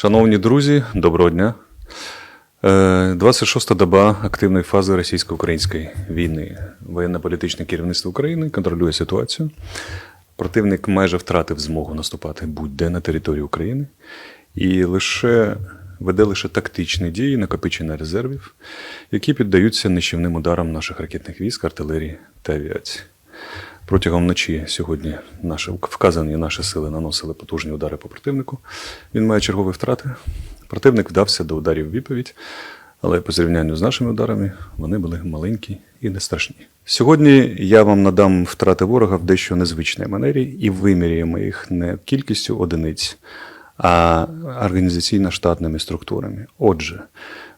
Шановні друзі, доброго дня. Е, 26-та доба активної фази російсько-української війни. Воєнно-політичне керівництво України контролює ситуацію. Противник майже втратив змогу наступати будь-де на території України і лише веде лише тактичні дії накопичення резервів, які піддаються нищівним ударам наших ракетних військ, артилерії та авіації. Протягом ночі сьогодні наші, вказані наші сили наносили потужні удари по противнику. Він має чергові втрати. Противник вдався до ударів відповідь, але по зрівнянню з нашими ударами вони були маленькі і не страшні. Сьогодні я вам надам втрати ворога в дещо незвичній манері і виміряємо їх не кількістю одиниць, а організаційно-штатними структурами. Отже,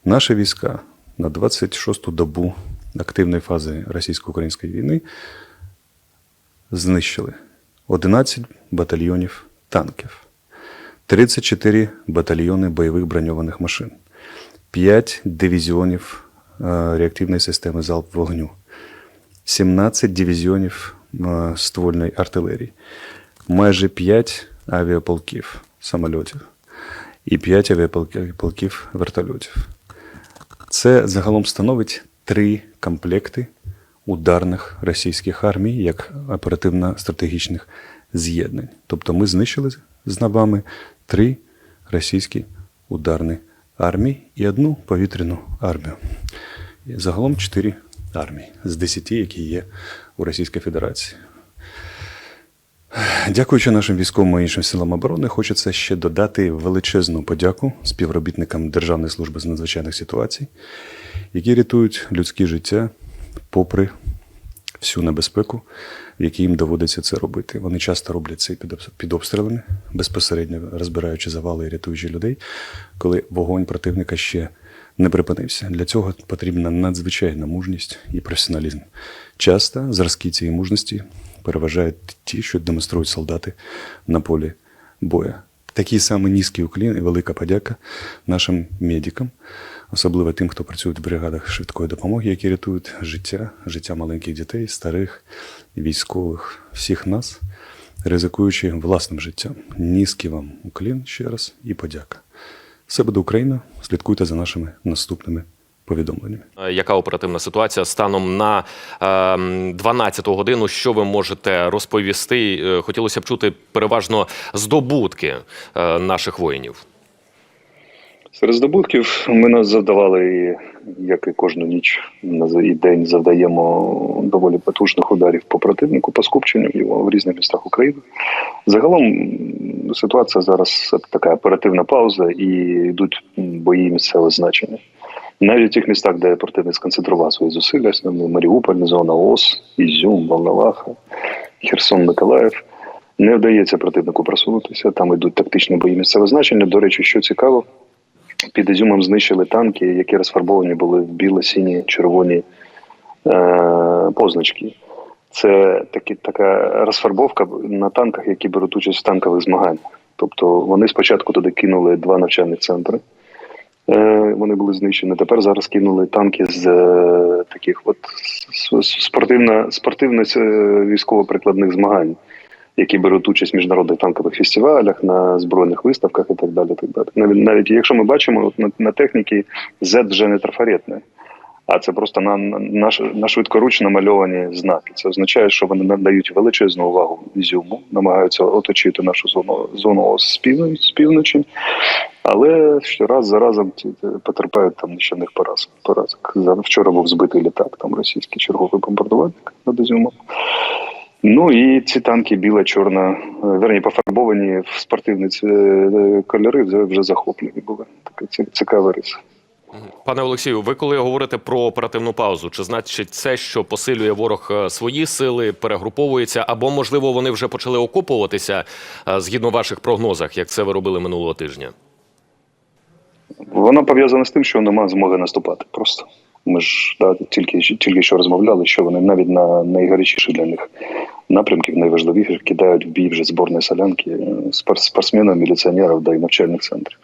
наші війська на 26-ту добу активної фази російсько-української війни знищили. 11 батальйонів танків, 34 батальйони бойових броньованих машин, 5 дивізіонів е, реактивної системи залп вогню, 17 дивізіонів е, ствольної артилерії, майже 5 авіаполків самольотів. І 5 авіаполків вертольотів. Це загалом становить три комплекти ударних російських армій як оперативно-стратегічних з'єднань. Тобто ми знищили з набами три російські ударні армії і одну повітряну армію. Загалом чотири армії з десяти, які є у Російській Федерації. Дякуючи нашим військовим і іншим силам оборони, хочеться ще додати величезну подяку співробітникам Державної служби з надзвичайних ситуацій, які рятують людське життя попри всю небезпеку, в якій їм доводиться це робити. Вони часто роблять це під обстрілами, безпосередньо розбираючи завали і рятуючи людей, коли вогонь противника ще не припинився. Для цього потрібна надзвичайна мужність і професіоналізм. Часто зразки цієї мужності переважають ті, що демонструють солдати на полі бою. Такий самий низький уклін і велика подяка нашим медикам, особливо тим, хто працює в бригадах швидкої допомоги, які рятують життя, життя маленьких дітей, старих, військових, всіх нас, ризикуючи власним життям. Низький вам уклін ще раз і подяка. Все буде Україна. Слідкуйте за нашими наступними повідомленнями. Яка оперативна ситуація станом на е, 12 годину? Що ви можете розповісти? Е, Хотілося б чути переважно здобутки е, наших воїнів. Серед здобутків ми нас завдавали, як і кожну ніч і день завдаємо доволі потужних ударів по противнику, по скупченню його в різних містах України. Загалом ситуація зараз така оперативна пауза і йдуть бої місцевого значення. Навіть в тих містах, де противник сконцентрував свої зусилля, основні Маріуполь, зона ООС, Ізюм, Волноваха, Херсон, Миколаїв. Не вдається противнику просунутися. Там йдуть тактичні бої місцевого значення. До речі, що цікаво, під Ізюмом знищили танки, які розфарбовані були в біло-сіні червоні е, позначки. Це такі, така розфарбовка на танках, які беруть участь в танкових змаганнях. Тобто вони спочатку туди кинули два навчальних центри. Е, вони були знищені. Тепер зараз кинули танки з е, таких от с- с- спортивно, спортивно е, змагань, які беруть участь в міжнародних танкових фестивалях, на збройних виставках і так далі. Так далі. Навіть, навіть якщо ми бачимо, от на, на техніці Z вже не трафаретне, а це просто на, на, на, швидкоруч намальовані знаки. Це означає, що вони надають величезну увагу Ізюму, намагаються оточити нашу зону зону з півночі. Але щораз за разом потерпають там нищівних поразок. Вчора був збитий літак, там російський черговий бомбардувальник над Ізюмом. Ну і ці танки біла, чорна, е, верні пофарбовані в спортивні е, кольори вже, вже захоплені були. Така цікава риса. Пане Олексію, ви коли говорите про оперативну паузу, чи значить це, що посилює ворог е, свої сили, перегруповується, або можливо вони вже почали окопуватися е, згідно ваших прогнозах, як це ви робили минулого тижня? Воно пов'язане з тим, що нема змоги наступати. Просто ми ж да, тільки, тільки що розмовляли, що вони навіть на найгарячіші для них напрямків, найважливіших, кидають в бій вже зборні солянки е, спортсменів, міліціонерів да і навчальних центрів.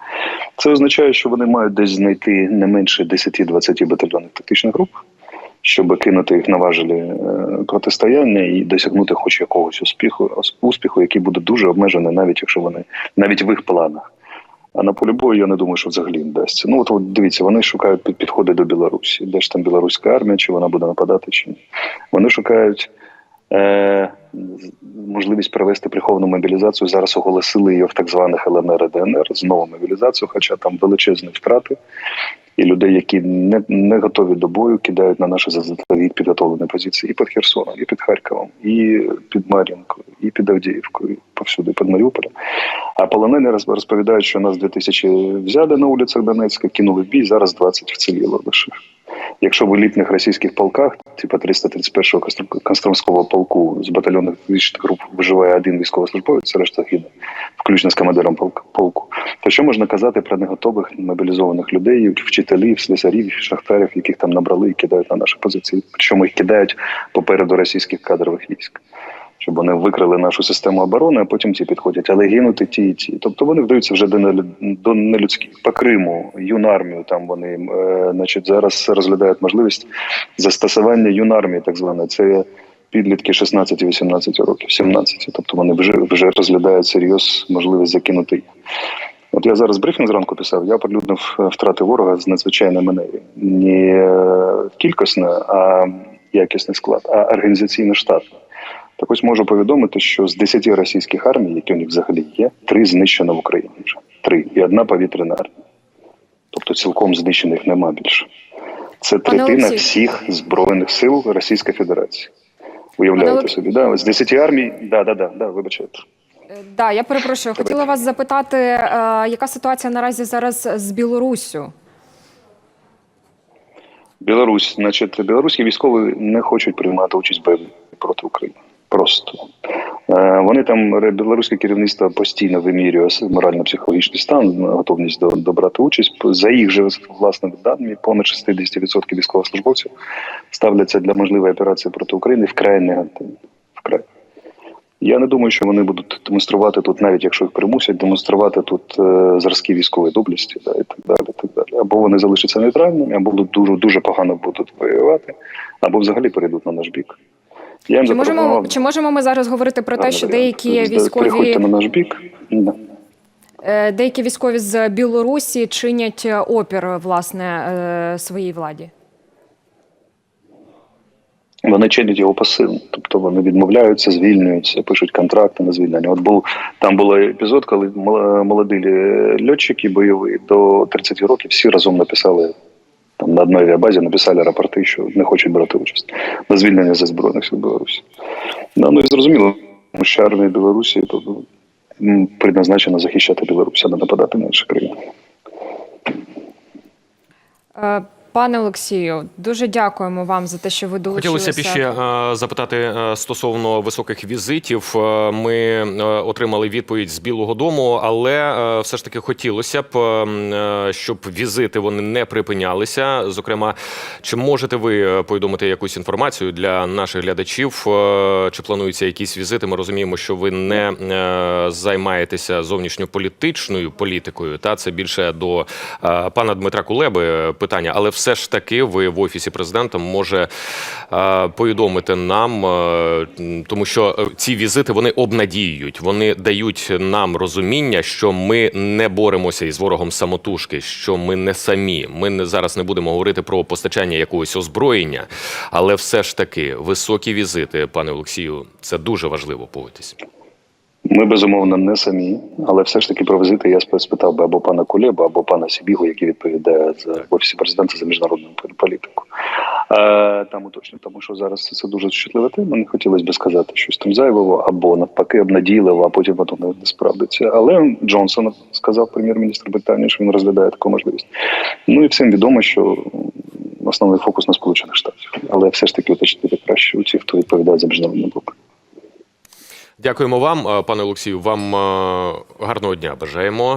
Це означає, що вони мають десь знайти не менше 10-20 батальйонних тактичних груп, щоб кинути їх на важелі е, протистояння і досягнути хоч якогось успіху, успіху, який буде дуже обмежений, навіть якщо вони навіть в їх планах. А на полі бою я не думаю, що взагалі їм вдасться. Ну от, от дивіться, вони шукають під- підходи до Білорусі. Де ж там білоруська армія, чи вона буде нападати, чи ні. Вони шукають е, можливість провести приховану мобілізацію. Зараз оголосили її в так званих ЛНР і ДНР знову мобілізацію, хоча там величезні втрати. І людей, які не, не готові до бою, кидають на наші заздалегідь підготовлені позиції і під Херсоном, і під Харковом, і під Мар'їнкою, і під Авдіївкою, і повсюди, під Маріуполем. А полонені роз- розповідають, що нас 2000 взяли на вулицях Донецька, кинули в бій, зараз 20 вціліло лише. Якщо в елітних російських полках, типу 331-го Костр- Костромського полку з батальйонних фізичних груп виживає один військовослужбовець, решта гине, включно з командиром полк- полку, то що можна казати про неготових мобілізованих людей, вчителів, слесарів, шахтарів, яких там набрали і кидають на наші позиції? Причому їх кидають попереду російських кадрових військ. Щоб вони викрили нашу систему оборони, а потім ті підходять, але гинути ті і ті. Тобто вони вдаються вже до нелю- нелюдських. По Криму, юнармію там вони е, значить, зараз розглядають можливість застосування юнармії, так званої. Це підлітки 16-18 років, 17. Тобто вони вже вже розглядають серйоз можливість закинути їх. От я зараз брифінг зранку писав, я оприлюднив е, втрати ворога з надзвичайною маневі. Не е, кількісне, а якісний склад, а організаційно штатний. Так ось можу повідомити, що з 10 російських армій, які у них взагалі є, три знищено в Україні вже. Три. І одна повітряна армія. Тобто цілком знищених нема більше. Це третина всіх Збройних сил Російської Федерації. Уявляєте собі, да? з 10 армій, да, да, да, да, вибачайте. Да, я перепрошую. Хотіла вас запитати, е, яка ситуація наразі зараз з Білоруссю? Білорусь, значить, білоруські військові не хочуть приймати участь в бойові проти України. Просто вони там білоруське керівництво постійно вимірює морально-психологічний стан, готовність до, до брати участь. За їх же власними даними, понад 60% військовослужбовців ставляться для можливої операції проти України вкрай негативно. Вкрай. Я не думаю, що вони будуть демонструвати тут, навіть якщо їх примусять, демонструвати тут е, зразки військової доблесті, да, і так далі. Так далі. Або вони залишаться нейтральними, або дуже дуже погано будуть воювати, або взагалі перейдуть на наш бік. Я Чи можемо, чи можемо ми зараз говорити про те, що деякі військові, на наш бік. Е, деякі військові з Білорусі чинять опір власне е, своїй владі? Вони чинять його пасивно, тобто вони відмовляються, звільнюються, пишуть контракти на звільнення. От був там був епізод, коли мол- молоді льотчики бойові до 30 років всі разом написали там на одній авіабазі, написали рапорти, що не хочуть брати участь на звільнення зі збройних сил Білорусі. Да, ну і зрозуміло, що армія Білорусі то м, предназначена захищати Білорусь, а не нападати на інші країни. Пане Олексію, дуже дякуємо вам за те, що ви долучилися. Хотілося б ще е, запитати е, стосовно високих візитів. Е, Ми отримали відповідь з Білого Дому, але все ж таки хотілося б, щоб візити вони не припинялися. Зокрема, чи можете ви повідомити якусь інформацію для наших глядачів? Чи плануються якісь візити? Ми розуміємо, що ви не займаєтеся зовнішньополітичною політикою. Та це більше до пана Дмитра Кулеби питання, але все ж таки ви в офісі президента може е, повідомити нам, е, тому що е, ці візити вони обнадіюють, вони дають нам розуміння, що ми не боремося із ворогом самотужки, що ми не самі. Ми не зараз не будемо говорити про постачання якогось озброєння, але все ж таки високі візити, пане Олексію, це дуже важливо. Погодьтесь. Ми безумовно не самі, але все ж таки про візити я спитав би або пана Кулеба, або пана Сібігу, який відповідає за в офісі президента за міжнародну політику. Е, там уточню, тому що зараз це дуже чутлива тема. Не хотілося б сказати щось там зайвого, або навпаки обнадійливо, а потім воно не, справдиться. Але Джонсон сказав прем'єр-міністр Британії, що він розглядає таку можливість. Ну і всім відомо, що основний фокус на Сполучених Штатів, але все ж таки уточнити краще у ті, хто відповідає за міжнародну блок. Дякуємо вам, е, пане Олексію. Вам е, гарного дня бажаємо.